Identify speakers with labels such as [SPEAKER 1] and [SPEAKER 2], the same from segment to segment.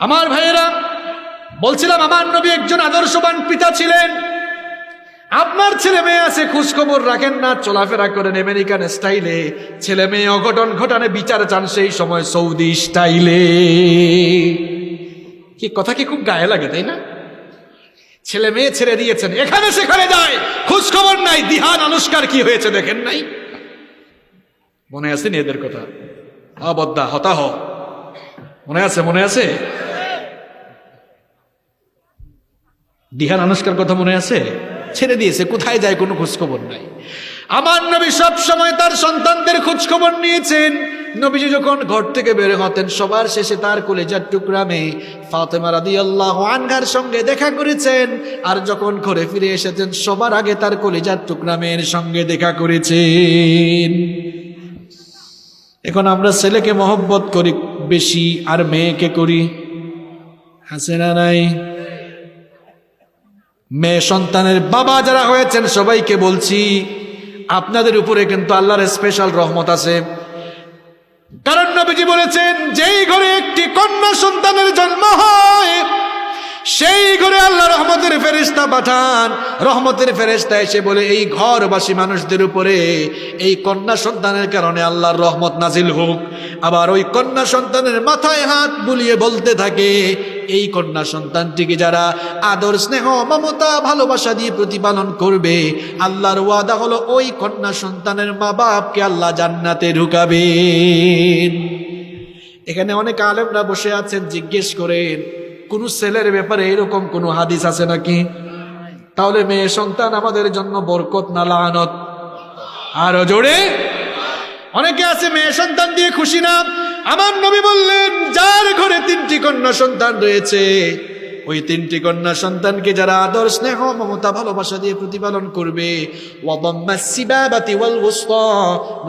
[SPEAKER 1] আমার ভাইয়েরা, বলছিলাম আমার নবী একজন আদর্শবান পিতা ছিলেন। আপনার ছেলে মেয়ে আছে, খোঁজখবর রাখেন না, চলাফেরা করেন আমেরিকান স্টাইলে। ছেলে মেয়ে অঘটন ঘটানে বিচার চান সেই সময় সৌদি স্টাইলে। কি কথা কি খুব গায়ে লাগে, তাই না? ছেলে মেয়ে ছেড়ে দিয়েছেন, এখানে সেখানে যায় খোঁজ খবর নাই, দিহান আনুষ্কার কি হয়েছে দেখেন নাই? মনে আছে এদের কথা? অবদ্দা হতাহ। মনে আছে মনে আছে? দিহান আনুষ্কার কথা মনে আছে? ছেড়ে দিয়েছে, কোথায় যায় কোনো খোঁজখবর নাই। আমার নবী সব সময় তার সন্তানদের খোঁজখবর নিয়েছেন। নবীজি যখন ঘর থেকে বের হতেন, সবার শেষে তার কলেজার টুকরা মেয়ে ফাতেমা আল্লাহ আনহার সঙ্গে দেখা করেছেন আর যখন ঘরে ফিরে এসেছেন, সবার আগে তার কলেজার টুকরা মেয়ের সঙ্গে দেখা করেছেন। এখন আমরা ছেলেকে মহব্বত করি, বেশি আর মেয়েকে করি। হাসে না নাই? মেয়ে সন্তানের বাবা যারা হয়েছেন, সবাইকে বলছি, আপনাদের উপরে কিন্তু আল্লাহর স্পেশাল রহমত আছে। কারণ নবীজি বলেছেন, যেই ঘরে একটি কন্যা সন্তানের জন্ম হয়, সেই ঘরে আল্লাহ রহমতের ফেরিস্তা পাঠান। রহমতের ফেরেস্তা এসে বলে, এই ঘরবাসী মানুষদের উপরে এই কন্যা সন্তানের কারণে আল্লাহর রহমত নাজিল হোক। আবার ওই কন্যা সন্তানের মাথায় হাত বুলিয়ে বলতে থাকে এই কন্যা সন্তানটিকে যারা আদর, স্নেহ, মমতা, ভালোবাসা দিয়ে প্রতিপালন করবে, আল্লাহর ওয়াদা হলো ওই কন্যা সন্তানের মা বাপকে আল্লাহ জান্নাতে ঢুকাবেন। এখানে অনেক আলেমরা বসে আছেন, জিজ্ঞেস করেন, কোন ছেলের ব্যাপারে এরকম কোন হাদিস আছে নাকি? তাহলে মেয়ে সন্তান আমাদের জন্য বরকত না লানত? আরও জোরে? অনেকে আছে, মেয়ে সন্তান দিয়ে খুশি না। আমার নবী বললেন, যার ঘরে তিনটি কন্যা সন্তান রয়েছে, ওই তিনটি কন্যা সন্তানকে যারা আদর, স্নেহ, মমতা, ভালোবাসা দিয়ে প্রতিপালন করবে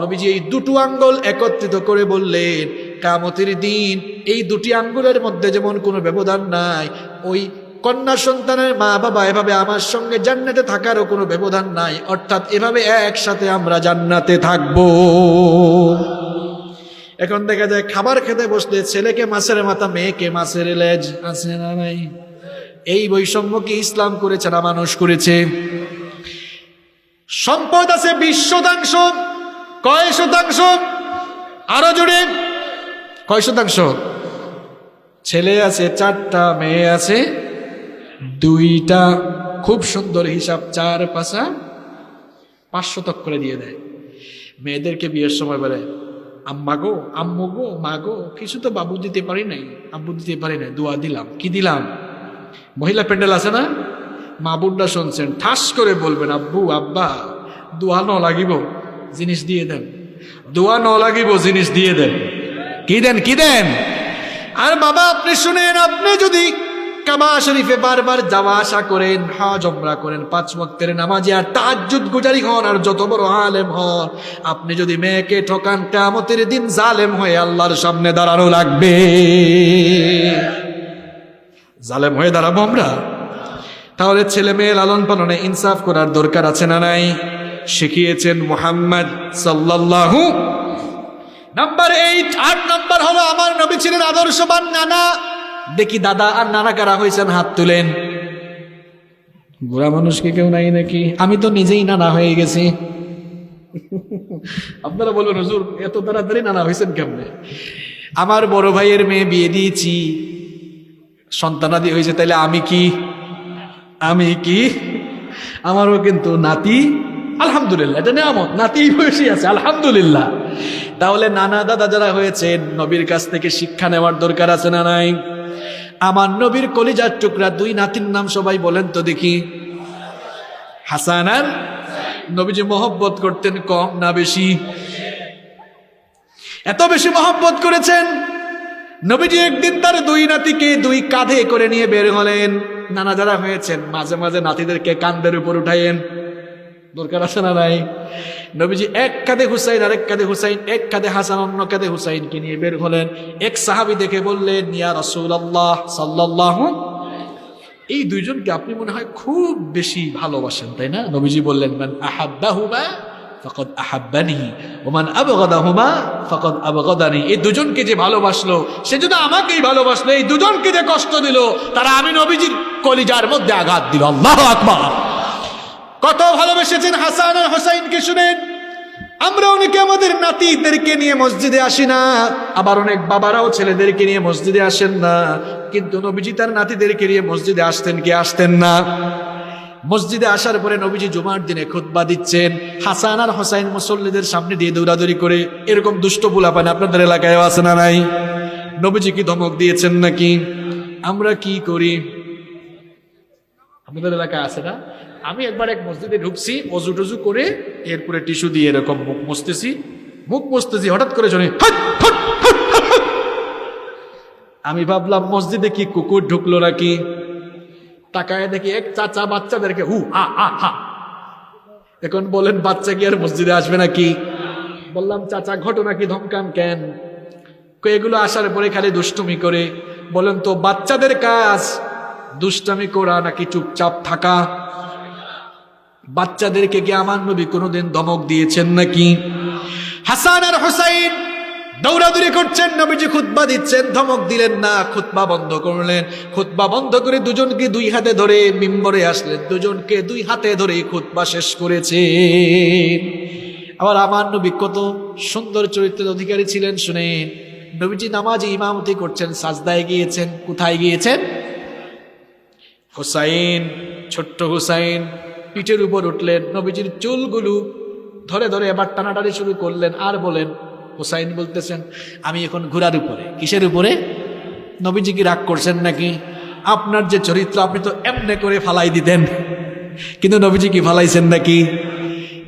[SPEAKER 1] নবীজি এই দুটো আঙ্গুল একত্রিত করে বললেন, কামতের দিন এই দুটি আঙ্গুলের মধ্যে যেমন কোনো ব্যবধান নাই, ওই কন্যা সন্তানের মা বাবা এভাবে আমার সঙ্গে জান্নাতে থাকারও কোনো ব্যবধান নাই, অর্থাৎ এভাবে একসাথে আমরা জান্নাতে থাকব। এখন দেখা যায় খাবার খেতে বসলে ছেলেকে মাছের মাথা, মেয়েকে মাছের লেজ আছে না নাই? এই বৈষম্য কি ইসলাম করেছে না মানুষ করেছে? সম্পদ আছে বিশ শতাংশ, কয় শতাংশ? আরও জুড়ে কয় শতাংশ? ছেলে আছে, চারটা, মেয়ে আছে, দুইটা, খুব সুন্দর হিসাব, চার পাশা পাঁচশো তক করে দিয়ে দেয়। মেয়েদেরকে বিয়ের সময় বলে আম্মা গো, আম্মু গো, মা গো, কিছু তো বাবু দিতে পারি নাই, আব্বু দিতে পারি নাই, দোয়া দিলাম। কি দিলাম? মহিলা প্যান্ডেল আছে না? মা বোনরা শুনছেন, ঠাস করে বলবেন, আব্বু, আব্বা, দোয়া ন লাগিব, জিনিস দিয়ে দেন। দোয়া ন লাগিব, জিনিস দিয়ে দেন। কি দেন কি দেন? আর বাবা, আপনি শুনেন, আপনি যদি কাবা শরীফে বারবার যাওয়া আসা করেন, হজ ওমরা করেন, পাঁচ ওয়াক্তের নামাজি আর তাজ্জুদ গুজারি হন আর যত বড় আলেম হন। আপনি যদি মেয়েকে ঠকান কামতের দিন জালেম হয়ে আল্লাহর সামনে দাঁড়ানো লাগবে। জালেম হয়ে দাঁড়াবো আমরা? তাহলে ছেলে মেয়ে লালন পালনে ইনসাফ করার দরকার আছে না নাই? শিখিয়েছেন মুহাম্মদ সাল্লাল্লাহু নাম্বার এইট, আট নাম্বার হলো, আমার নবী ছিলেন আদর্শবান নানা। দেখি দাদা আর নানা কারা হয়েছেন হাত তুলেন। বুড়া মানুষ কি কেউ নাই নাকি? আমি তো নিজেই নানা হয়ে গেছি। আপনারা বলবেন হুজুর এত তাড়াতাড়ি নানা হয়েছেন কেমনে? আমার বড় ভাইয়ের মেয়ে বিয়ে দিয়েছি। সন্তানাদি হয়েছে তাহলে আমি কি? আমি কি? আমারও কিন্তু নাতি। আলহামদুলিল্লাহ এটা নেয়ামত নাতি বয়সী আছে আলহামদুলিল্লাহ। তাহলে নানা দাদা যারা হয়েছেন নবীর কাছ থেকে শিক্ষা নেওয়ার দরকার আছে না নাই? আমার নবীর কলিজার টুকরা দুই নাতির নাম সবাই বলেন তো দেখি। হাসান আর নবীজি মহব্বত করতেন কম না বেশি। এত বেশি মহব্বত করেছেন, নবীজি একদিন তার দুই নাতিকে দুই কাঁধে করে নিয়ে বের হলেন। নানা যারা হয়েছেন, মাঝে মাঝে নাতিদেরকে কান্দের উপর উঠাইয়েন দরকার আছে না নাই? নবীজি এক কাঁধে হুসাইন, আরেক কাঁধে হুসাইন, এক কাঁধে হাসান, অন্য কাঁধে হুসাইনকে নিয়ে বের হলেন। এক সাহাবি দেখে বললেন, ইয়া রাসূলুল্লাহ সাল্লাল্লাহু এই দুইজনকে আপনি মনে হয় খুব বেশি ভালোবাসেন, তাই না? নবীজি বললেন, মান আহাব্বাহুমা ফাকাদ আহাব্বানি ওমান আবগাদাহুমা ফাকাদ আবগাদানি। এই দুজনকে যে ভালোবাসলো, সে যদি আমাকেই ভালোবাসলো, এই দুজনকে যে কষ্ট দিল, তারা আমি নবীজির কলিজার মধ্যে আঘাত দিল। আল্লাহু আকবার। কত ভালোবেসেছেন হাসান আর হোসাইনকে শুনেন। আমরা অনেকে আমাদের নাতিদেরকে নিয়ে মসজিদে আসি না, আবার অনেক বাবারাও ছেলেদেরকে নিয়ে মসজিদে আসেন না। কিন্তু নবীজি তার নাতিদেরকে নিয়ে মসজিদে আসতেন কি আসতেন না? মসজিদে আসার পরে নবীজি জুমার দিনে খুতবা দিচ্ছেন। হাসান আর হোসাইন মুসল্লিদের সামনে দিয়ে দৌড়াদৌড়ি করে এরকম দুষ্ট পোলাপান আপনাদের এলাকায় আছে না নাই? নবীজি কি ধমক দিয়েছেন নাকি? আমরা কি করি? আমাদের এলাকায় আছে না? আমি একবার এক মসজিদে ঢুকছি, অজু টজু করে এরপরে টিস্যু দিয়ে এরকম মুখ মুছতেছি। মুখ মুছতেছি, হঠাৎ করে শুনি। আমি ভাবলাম, মসজিদে কি কুকুর ঢুকলো নাকি? তাকায় দেখি এক চাচা বাচ্চাদেরকে হু আ আ হা। এখন বলেন, বাচ্চা কি আর মসজিদে আসবে নাকি? বললাম, চাচা, ঘটনা কি ধমকান কেন? এগুলো আসার পরে খালি দুষ্টুমি করে। বলেন তো, বাচ্চাদের কাজ? দুষ্টামি করা নাকি চুপচাপ থাকা? বাচ্চাদেরকে কি আমার নবী কোনোদিন ধমক দিয়েছেন নাকি? হাসান আর হোসাইন দৌড়াদৌড়ি করছেন, নবীজি খুতবা দিচ্ছেন, ধমক দিলেন না, খুতবা বন্ধ করলেন। খুতবা বন্ধ করে দুজনকে দুই হাতে ধরে মিম্বরে আসলেন। দুজনকে দুই হাতে ধরে খুতবা শেষ করেছেন আবার আমার নবী কত সুন্দর চরিত্রের অধিকারী ছিলেন শুনেন নবীজি নামাজে ইমামতি করছেন, সাজদায় গিয়েছেন, কোথায় গিয়েছেন? হুসাইন, ছোট্ট হুসাইন পিঠের উপর উঠলেন, নবীজির চুলগুলো ধরে ধরে এবার টানাটানি শুরু করলেন আর বলেন, হুসাইন বলতেছেন, আমি এখন ঘোড়ার উপরে। কিসের উপরে? নবীজি কি রাগ করছেন নাকি? আপনার যে চরিত্র, আপনি তো এমনে করে ফালাই দিতেন। কিন্তু নবীজি কি ফালাইছেন নাকি?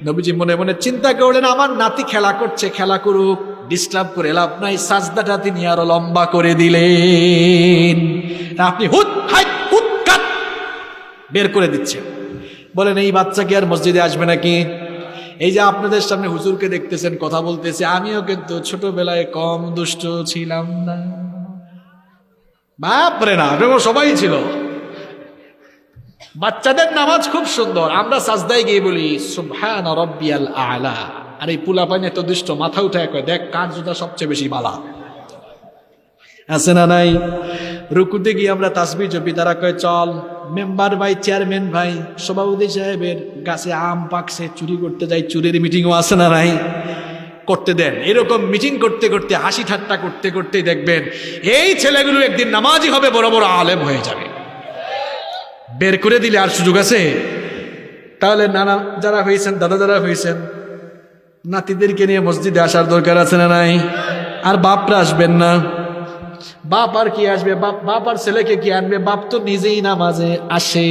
[SPEAKER 1] নবীজি মনে মনে চিন্তা করলেন, আমার নাতি খেলা করছে, খেলা করুক, ডিস্টার্ব করে লাভ নাই, সাজদাটা তিনি আরও লম্বা করে দিলেন। আপনি হুট হাই হুট কাট বের করে দিচ্ছে বলেন, এই বাচ্চা কি আর মসজিদে আসবে নাকি? এই যে আপনাদের সামনে হুজুরকে দেখতেছেন, কথা বলতেছে, আমিও কিন্তু ছোটবেলায় কম দুষ্ট ছিলাম না। বাপরে না সবাই ছিল। বাচ্চাদের নামাজ খুব সুন্দর, আমরা সাজদায় গিয়ে বলি, সুবহান রব্বিয়াল আলা। আর এই পুলা পানি এত দুষ্ট, মাথা উঠায় কয়, দেখ কার জুতা সবচেয়ে বেশি বালা। আছে না নাই? রুকুতে গিয়ে আমরা তাসবি জপি, তারা কয়, চল মেম্বার ভাই, চেয়ারম্যান ভাই, সভাপতি সাহেবের গাছে আম পাকছে, চুরি করতে যাই চুরির মিটিংও আছে না নাই? করতে দেন। এরকম মিটিং করতে করতে, হাসি ঠাট্টা করতে করতে দেখবেন, এই ছেলেগুলো একদিন নামাজি হবে, বড় বড় আলেম হয়ে যাবে। বের করে দিলে আর সুযোগ আছে? তাহলে নানা যারা হয়েছেন, দাদা যারা হয়েছেন, নাতিদেরকে নিয়ে মসজিদে আসার দরকার আছে না নাই? আর বাপরা আসবেন না? বাপ আর কি আসবে? বাপ বাপ আর ছেলেকে কি আনবে? বাপ তো নিজেই নামাজে আসে।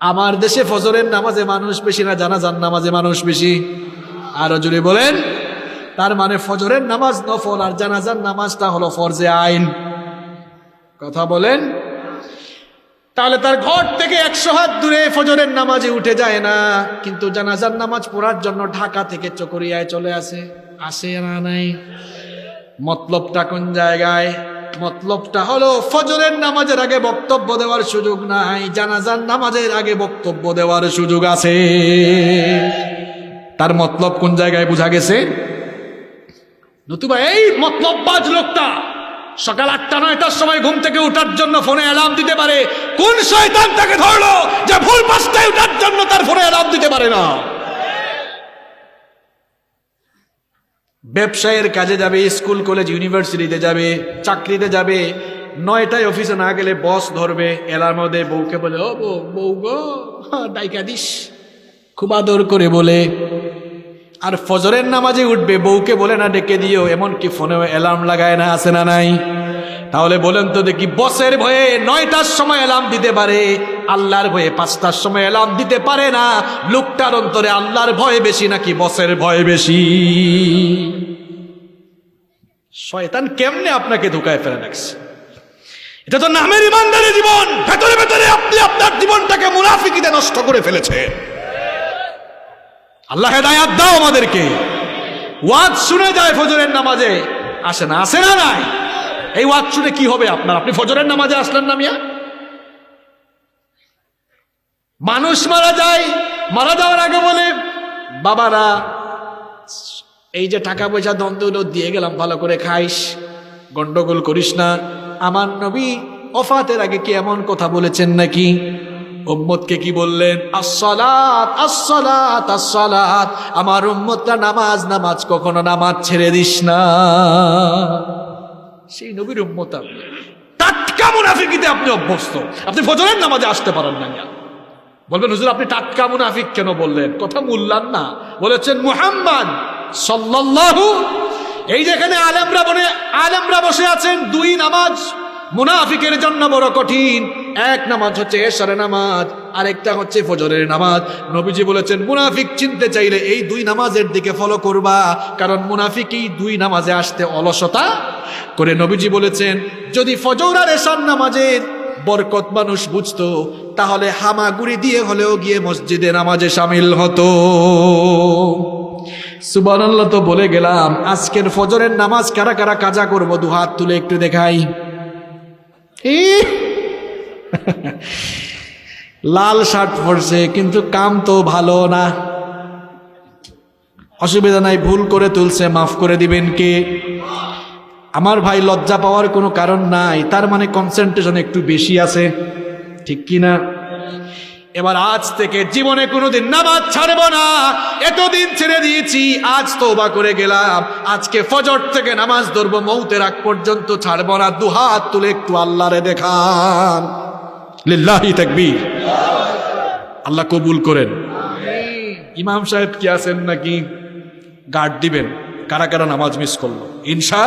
[SPEAKER 1] আমার দেশে ফজরের নামাজে মানুষ বেশি না, জানাজার নামাজে মানুষ বেশি। আরও জুড়ে বলেন। তার মানে ফজরের নামাজ নফল আর জানাজার নামাজটা হলো ফরজে আইন। কথা বলেন। তাহলে তার ঘর থেকে একশো হাত দূরে ফজরের নামাজে উঠে যায় না, কিন্তু জানাজার নামাজ পড়ার জন্য ঢাকা থেকে চকরিয়ায় চলে আসে। আসে না নাই। মতলবটা কোন জায়গায়? মতলবটা হলো ফজরের নামাজের আগে বক্তব্য দেওয়ার সুযোগ নাই, জানাজার নামাজের আগে বক্তব্য দেওয়ার সুযোগ আছে। তার মতলব কোন জায়গায় বোঝা গেছে? নতুবা এই মতলব মতলববাজ লোকটা সকাল আটটা, নয়টার সময় ঘুম থেকে উঠার জন্য ফোনে অ্যালার্ম দিতে পারে। কোন শয়তান তাকে ধরলো যে ভুল পাঁচটায় উঠার জন্য তার ফোনে অ্যালার্ম দিতে পারে না? ব্যবসায়ের কাজে যাবে স্কুল কলেজ ইউনিভার্সিটিতে যাবে চাকরিতে যাবে নয়টায় অফিসে না গেলে বস ধরবে এলার মধ্যে বউকে বলে ও বউ বউ গো হ্যাঁ, ডাইকা দিস। খুব আদর করে বলে। আর ফজরের নামাজে উঠবে বউকে বলে না ডেকে দিও এমনকি ফোনেও অ্যালার্ম লাগায় না আসে না নাই? তাহলে বলেন তো দেখি, বসের ভয়ে নয়টার সময় এলাম দিতে পারে, আল্লাহর ভয়ে পাঁচটার সময় অ্যালার্ম দিতে পারে না, লোকটার অন্তরে আল্লাহর ভয় বেশি নাকি বসের ভয় বেশি? শয়তান কেমনে আপনাকে ধোকায় ফেলে রাখছে? এটা তো নামের ইমানদারি জীবন, ভেতরে ভেতরে আপনি আপনার জীবনটাকে মুনাফিকিতে নষ্ট করে ফেলেছে আল্লাহ হেদায়াত দাও আমাদেরকে। ওয়াজ শুনে যায় ফজরের নামাজে, আসে না আসে না, নাই। এই ওয়াজ শুনে কি হবে আপনার? আপনি ফজরের নামাজে আসলেন না মিয়া? মানুষ মারা যায়, মারা যাওয়ার আগে বলে, বাবারা, এই যে টাকা পয়সা দ্বন্দ্বগুলো দিয়ে গেলাম, ভালো করে খাইস, গন্ডগোল করিস না। আমার নবী অফাতের আগে কি এমন কথা বলেছেন নাকি? উম্মতকে কি বললেন? আসসালাত আসসালাত আসসালাত, আমার উম্মতটা নামাজ নামাজ কখনো নামাজ ছেড়ে দিস না। সেই নবীর উম্মত আপনি টাটকা মুনাফিকিতে আপনি অভ্যস্ত। আপনি ফজরের নামাজে আসতে পারেন না বলবেন, হুজুর, আপনি টাটকা মুনাফিক কেন বললেন? কথা মূল্যান না। বলেছেন, মুহাম্মদ সাল্লাল্লাহু এই যেখানে আলেমরা বনে, আলেমরা বসে আছেন, দুই নামাজ মুনাফিকের জন্য বড় কঠিন। এক নামাজ হচ্ছে এশারে নামাজ আরেকটা হচ্ছে ফজরের নামাজ। নবীজি বলেছেন, মুনাফিক চিনতে চাইলে এই দুই নামাজের দিকে ফলো করবা, কারণ মুনাফিক এই দুই নামাজে আসতে অলসতা করে। নবীজি বলেছেন, যদি ফজর আর এশার নামাজের বরকত মানুষ বুঝতো, তাহলে হামাগুড়ি দিয়ে হলেও গিয়ে মসজিদে নামাজে সামিল হতো। সুবহানাল্লাহ, তো বলে গেলাম, আজকের ফজরের নামাজ কারা কারা কাজা করব? দু হাত তুলে একটু দেখাই! লাল শার্ট পরছে, কিন্তু কাম তো ভালো না। অসুবিধা নাই, ভুল করে তুলছে, মাফ করে দিবেন কে? আমার ভাই লজ্জা পাওয়ার কোনো কারণ নাই, তার মানে কনসেন্ট্রেশন একটু বেশি আছে। ঠিক কি না? এবার আজ থেকে জীবনে কোনোদিন নামাজ ছাড়ব না। এতদিন ছেড়ে দিয়েছি, আজ তোবা করে গেলাম। আজকে ফজর থেকে নামাজ ধরবো, মৌতের আগ পর্যন্ত ছাড়ব না। দুহাত তুলে একটু আল্লাহরে দেখান। লিল্লাহি তাকবীর। আল্লাহ কবুল করেন। ইমাম সাহেব কি আছেন নাকি? গার্ড দিবেন। কারা কারা নামাজ মিস করল? ইনশা